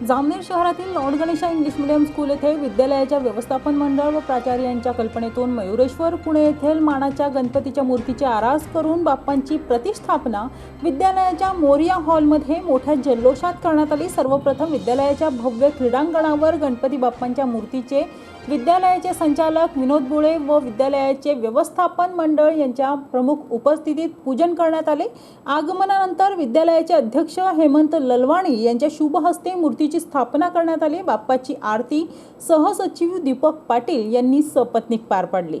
जामनेर शहरातील Lord Ganesha English medium school येथे विद्यालयाच्या व्यवस्थापन मंडळ व प्राचार्यांच्या कल्पनेतून मयुरेश्वर पुणे येथील मानाच्या गणपतीच्या मूर्तीची आरास करून बाप्पांची प्रतिष्ठापना विद्यालयाच्या मोरिया हॉलमध्ये मोठ्या जल्लोषात करण्यात आली. सर्वप्रथम विद्यालयाच्या भव्य क्रीडांगणावर गणपती बाप्पांच्या मूर्तीचे विद्यालयाचे संचालक विनोद बुळे व विद्यालयाचे व्यवस्थापन मंडळ यांच्या प्रमुख उपस्थितीत पूजन करण्यात आले. आगमनानंतर विद्यालयाचे अध्यक्ष हेमंत ललवाणी यांच्या शुभहस्ते मूर्ती मूर्तीची स्थापना करण्यात आली. बाप्पाची आरती सहसचिव दीपक पाटील यांनी सपत्नीक पार पाडली.